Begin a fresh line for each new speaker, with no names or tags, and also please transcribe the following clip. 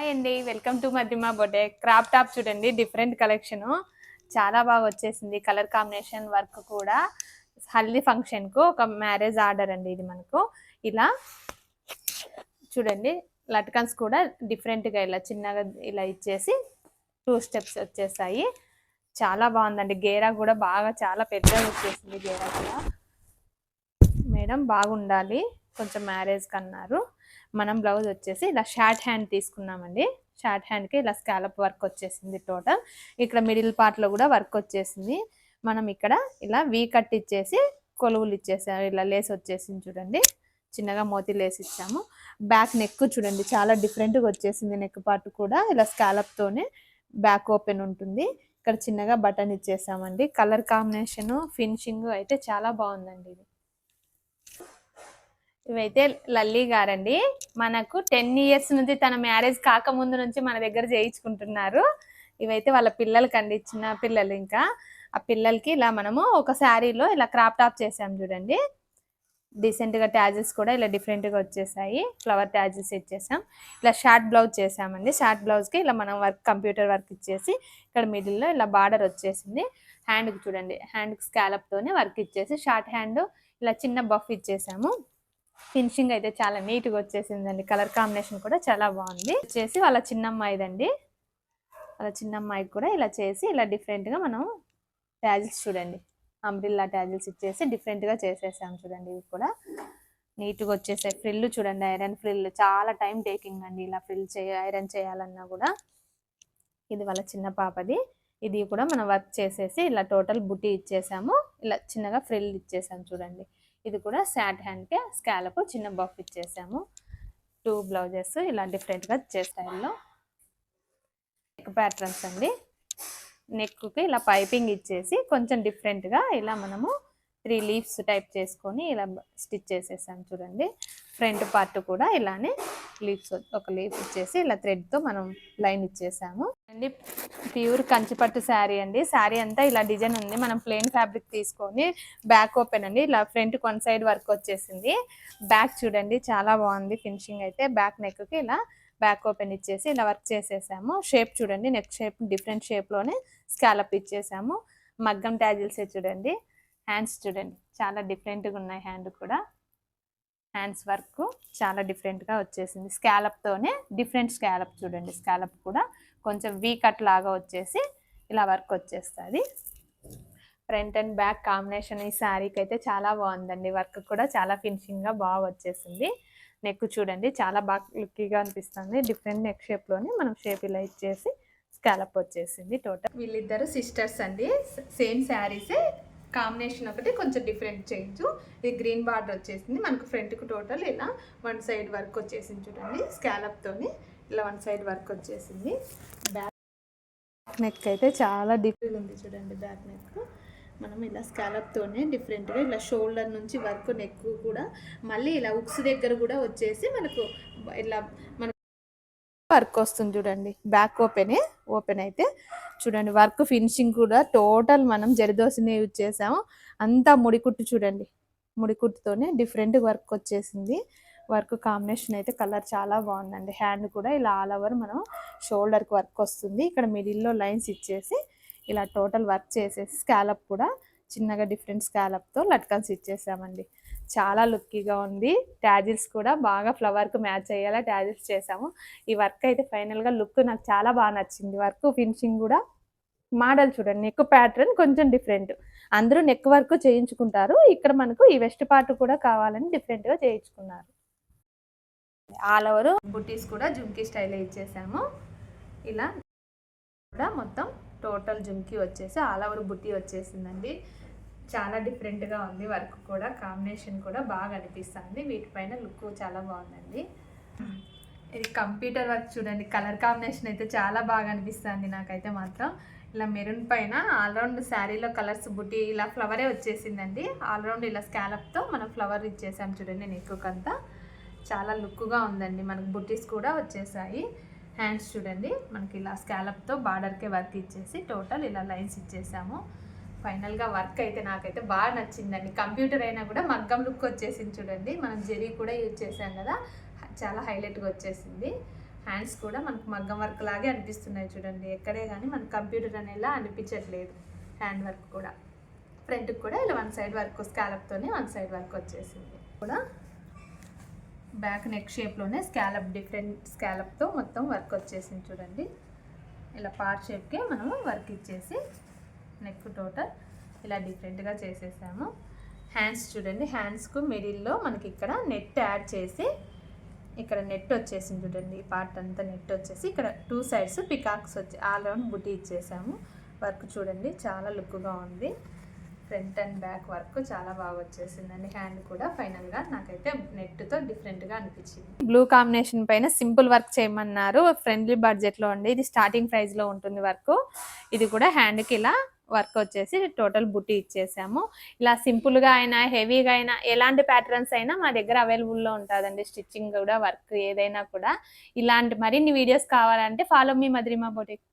Hi అండి. Welcome to Madhyama boutique. Crop top చూడండి different collection. చాలా బాగా వచ్చేసింది కలర్ కాంబినేషన్ వర్క్ కూడా. హల్దీ ఫంక్షన్కు ఒక మ్యారేజ్ ఆర్డర్ అండి ఇది మనకు. ఇలా చూడండి లట్కన్స్ కూడా డిఫరెంట్గా ఇలా చిన్నగా ఇలా ఇచ్చేసి టూ స్టెప్స్ వచ్చేసాయి. చాలా బాగుందండి. గేరా కూడా బాగా చాలా పెద్దగా వచ్చేసింది గేరా కూడా. మేడం బాగుండాలి. కొంచెం మ్యారేజ్కి అన్నారు మనం బ్లౌజ్ వచ్చేసి ఇలా షార్ట్ హ్యాండ్ తీసుకున్నామండి. షార్ట్ హ్యాండ్కి ఇలా స్కాలప్ వర్క్ వచ్చేసింది టోటల్. ఇక్కడ మిడిల్ పార్ట్లో కూడా వర్క్ వచ్చేసింది. మనం ఇక్కడ ఇలా వీ కట్ ఇచ్చేసి కొలువులు ఇచ్చేసాము ఇలా లేస్ వచ్చేసింది చూడండి. చిన్నగా మోతీ లేస్ ఇచ్చాము. బ్యాక్ నెక్ చూడండి చాలా డిఫరెంట్గా వచ్చేసింది నెక్ పార్ట్ కూడా. ఇలా స్కాలప్తోనే బ్యాక్ ఓపెన్ ఉంటుంది. ఇక్కడ చిన్నగా బటన్ ఇచ్చేసామండి. కలర్ కాంబినేషన్ ఫినిషింగ్ అయితే చాలా బాగుందండి ఇది. ఇవైతే లల్లి గారండి. మనకు టెన్ ఇయర్స్ నుంచి తన మ్యారేజ్ కాకముందు నుంచి మన దగ్గర చేయించుకుంటున్నారు. ఇవైతే వాళ్ళ పిల్లలకి అండి చిన్న పిల్లలు ఇంకా. ఆ పిల్లలకి ఇలా మనము ఒక శారీలో ఇలా క్రాప్ టాప్ చేసాం చూడండి. డీసెంట్గా ట్యాజెస్ కూడా ఇలా డిఫరెంట్గా వచ్చేసాయి. ఫ్లవర్ ట్యాజెస్ ఇచ్చేసాం. ఇలా షార్ట్ బ్లౌజ్ చేసామండి. షార్ట్ బ్లౌజ్కి ఇలా మనం వర్క్ కంప్యూటర్ వర్క్ ఇచ్చేసి ఇక్కడ మిడిల్లో ఇలా బార్డర్ వచ్చేసింది. హ్యాండ్కి చూడండి. హ్యాండ్ స్కాలప్ తోనే వర్క్ ఇచ్చేసి షార్ట్ హ్యాండ్ ఇలా చిన్న బఫ్ ఇచ్చేసాము. ఫినిషింగ్ అయితే చాలా నీట్గా వచ్చేసిందండి. కలర్ కాంబినేషన్ కూడా చాలా బాగుంది. వచ్చేసి వాళ్ళ చిన్నమ్మాయిదండి. వాళ్ళ చిన్నమ్మాయికి కూడా ఇలా చేసి ఇలా డిఫరెంట్గా మనం ట్యాజిల్స్ చూడండి. అంబ్రిల్లా ట్యాజిల్స్ ఇచ్చేసి డిఫరెంట్గా చేసేసాం చూడండి. ఇవి కూడా నీట్గా వచ్చేసాయి. ఫ్రిల్ చూడండి. ఐరన్ ఫ్రిల్ చాలా టైం టేకింగ్ అండి ఇలా ఫ్రిల్ చేయ ఐరన్ చేయాలన్నా కూడా. ఇది వాళ్ళ చిన్న పాపది. ఇది కూడా మనం వర్క్ చేసేసి ఇలా టోటల్ బుట్టి ఇచ్చేసాము. ఇలా చిన్నగా ఫ్రిల్ ఇచ్చేసాము చూడండి. ఇది కూడా శాట్ హ్యాండ్కి స్కాలప్ చిన్న బఫ్ ఇచ్చేసాము. టూ బ్లౌజెస్ ఇలా డిఫరెంట్గా ఇచ్చే స్టైల్లో నెక్ ప్యాటర్న్స్ అండి. నెక్కి ఇలా పైపింగ్ ఇచ్చేసి కొంచెం డిఫరెంట్గా ఇలా మనము త్రీ లీవ్స్ టైప్ చేసుకొని ఇలా స్టిచ్ చేసేసాం చూడండి. ఫ్రంట్ పార్ట్ కూడా ఇలానే లీవ్స్ ఒక లీఫ్ ఇచ్చేసి ఇలా థ్రెడ్తో మనం లైన్ ఇచ్చేసాము. అండి ప్యూర్ కంచిపట్టు శారీ అండి. శారీ అంతా ఇలా డిజైన్ ఉంది. మనం ప్లెయిన్ ఫ్యాబ్రిక్ తీసుకొని బ్యాక్ ఓపెన్ అండి. ఇలా ఫ్రంట్ వన్ సైడ్ వర్క్ వచ్చేసింది. బ్యాక్ చూడండి చాలా బాగుంది ఫినిషింగ్ అయితే. బ్యాక్ నెక్కి ఇలా బ్యాక్ ఓపెన్ ఇచ్చేసి ఇలా వర్క్ చేసేసాము. షేప్ చూడండి నెక్ షేప్ డిఫరెంట్ షేప్లోనే స్కాలప్ ఇచ్చేసాము. మగ్గం ట్యాజిల్సే చూడండి. హ్యాండ్స్ చూడండి చాలా డిఫరెంట్గా ఉన్నాయి హ్యాండ్ కూడా. హ్యాండ్స్ వర్క్ చాలా డిఫరెంట్గా వచ్చేసింది. స్కాలప్తోనే డిఫరెంట్ స్కాలప్ చూడండి. స్కాలప్ కూడా కొంచెం వీ కట్ లాగా వచ్చేసి ఇలా వర్క్ వచ్చేస్తుంది. ఫ్రంట్ అండ్ బ్యాక్ కాంబినేషన్ ఈ శారీకి అయితే చాలా బాగుందండి. వర్క్ కూడా చాలా ఫినిషింగ్గా బాగా వచ్చేసింది. నెక్ చూడండి. చాలా బాగా లుక్కీగా అనిపిస్తుంది. డిఫరెంట్ నెక్ షేప్లోనే మనం షేప్ ఇలా ఇచ్చేసి స్కాలప్ వచ్చేసింది టోటల్ వీళ్ళిద్దరు సిస్టర్స్ అండి. సేమ్ శారీసే కాంబినేషన్ ఒకటి కొంచెం డిఫరెంట్ చేంజ్ ఇది గ్రీన్ బార్డర్ వచ్చేసింది. మనకు ఫ్రంట్కి టోటల్ ఇలా వన్ సైడ్ వర్క్ వచ్చేసింది చూడండి. స్కాలప్తోని ఇలా వన్ సైడ్ వర్క్ వచ్చేసింది. బ్యాక్ నెక్ అయితే చాలా డిఫరెంట్ ఉంది చూడండి బ్యాక్ నెక్. మనం ఇలా స్కాలప్తోనే డిఫరెంట్గా ఇలా షోల్డర్ నుంచి వర్క్ నెక్ కూడా మళ్ళీ ఇలా ఉక్స్ దగ్గర కూడా వచ్చేసి మనకు ఇలా మన వర్క్ వస్తుంది చూడండి. బ్యాక్ ఓపెనే ఓపెన్ అయితే. చూడండి వర్క్ ఫినిషింగ్ కూడా టోటల్ మనం జరిదోసినే యూజ్ చేసాము. అంతా ముడికుట్టు చూడండి. ముడికుట్టుతోనే డిఫరెంట్ వర్క్ వచ్చేసింది. వర్క్ కాంబినేషన్ అయితే కలర్ చాలా బాగుందండి. హ్యాండ్ కూడా ఇలా ఆల్ ఓవర్ మనం షోల్డర్కి వర్క్ వస్తుంది. ఇక్కడ మిడిల్లో లైన్స్ ఇచ్చేసి ఇలా టోటల్ వర్క్ చేసేసి స్కాలప్ కూడా చిన్నగా డిఫరెంట్ స్కాలప్తో లట్కన్స్ ఇచ్చేసామండి. చాలా లుక్కీగా ఉంది. ట్యాజిల్స్ కూడా బాగా ఫ్లవర్కి మ్యాచ్ అయ్యేలా ట్యాజిల్స్ చేసాము ఈ వర్క్ అయితే ఫైనల్గా లుక్ నాకు చాలా బాగా నచ్చింది. వర్క్ ఫినిషింగ్ కూడా మోడల్ చూడండి. నెక్ ప్యాటర్న్ కొంచెం డిఫరెంట్. అందరూ నెక్ వర్క్ చేయించుకుంటారు. ఇక్కడ మనకు ఈ వెస్ట్ పార్ట్ కూడా కావాలని డిఫరెంట్గా చేయించుకున్నారు. ఆల్ ఓవర్ బుటీస్ కూడా జుంకీ స్టైల్ ఇచ్చేసాము. ఇలా కూడా మొత్తం టోటల్ జుంకీ వచ్చేసి ఆల్ ఓవర్ బుట్టి వచ్చేసిందండి. చాలా డిఫరెంట్గా ఉంది వర్క్ కూడా కాంబినేషన్ కూడా బాగా అనిపిస్తుంది. వీటిపైన లుక్ చాలా బాగుందండి. ఇది కంప్యూటర్ వర్క్ చూడండి కలర్ కాంబినేషన్ అయితే చాలా బాగా అనిపిస్తుంది నాకైతే మాత్రం. ఇలా మెరూన్ పైన ఆల్రౌండ్ శారీలో కలర్స్ బుట్టి ఇలా ఫ్లవరే వచ్చేసిందండి. ఆల్రౌండ్ ఇలా స్కాలప్తో మనం ఫ్లవర్ ఇచ్చేసాం చూడండి నెక్కుకంతా. చాలా లుక్గా ఉందండి మనకు బుట్టీస్ కూడా వచ్చేసాయి. హ్యాండ్స్ చూడండి మనకి ఇలా స్కాలప్తో బార్డర్కే వర్క్ ఇచ్చేసి టోటల్ ఇలా లైన్స్ ఇచ్చేసాము. ఫైనల్గా వర్క్ అయితే నాకైతే బాగా నచ్చిందండి. కంప్యూటర్ అయినా కూడా మగ్గం లుక్ వచ్చేసింది చూడండి. మనం జెరీ కూడా యూజ్ చేసాం కదా చాలా హైలైట్గా వచ్చేసింది. హ్యాండ్స్ కూడా మనకు మగ్గం వర్క్ లాగే అనిపిస్తున్నాయి చూడండి. ఎక్కడే కానీ మనకు కంప్యూటర్ అనేలా అనిపించట్లేదు హ్యాండ్ వర్క్ కూడా. ఫ్రంట్కి కూడా ఇలా వన్ సైడ్ వర్క్ స్కాలప్తోనే వన్ సైడ్ వర్క్ వచ్చేసింది. కూడా బ్యాక్ నెక్ షేప్లోనే స్కాలప్ డిఫరెంట్ స్కాలప్తో మొత్తం వర్క్ వచ్చేసింది చూడండి. ఇలా పార్ట్ షేప్కే మనము వర్క్ ఇచ్చేసి నెక్ టోటల్ ఇలా డిఫరెంట్గా చేసేసాము. హ్యాండ్స్ చూడండి హ్యాండ్స్కు మిడిల్లో మనకి ఇక్కడ నెట్ యాడ్ చేసి ఇక్కడ నెట్ వచ్చేసింది చూడండి. ఈ పార్ట్ అంతా నెట్ వచ్చేసి ఇక్కడ టూ సైడ్స్ పికాక్స్ వచ్చి ఆల్ రౌండ్ బుటీ ఇచ్చేసాము. వర్క్ చూడండి చాలా లుక్గా ఉంది. ఫ్రంట్ అండ్ బ్యాక్ వర్క్ చాలా బాగా వచ్చేసిందండి. హ్యాండ్ కూడా ఫైనల్గా నాకైతే నెట్తో డిఫరెంట్గా అనిపించింది. బ్లూ కాంబినేషన్ పైన సింపుల్ వర్క్ చేయమన్నారు. ఫ్రెండ్లీ బడ్జెట్లో అండి. ఇది స్టార్టింగ్ ప్రైస్లో ఉంటుంది వర్క్ ఇది కూడా హ్యాండ్కి ఇలా వర్క్ వచ్చేసి టోటల్ బుట్టి ఇచ్చేసాము. ఇలా సింపుల్గా అయినా హెవీగా అయినా ఎలాంటి ప్యాటర్న్స్ అయినా మా దగ్గర అవైలబుల్లో ఉంటుందండి. స్టిచ్చింగ్ కూడా వర్క్ ఏదైనా కూడా. ఇలాంటి మరిన్ని వీడియోస్ కావాలంటే ఫాలో మీ మద్రిమా బొటిక్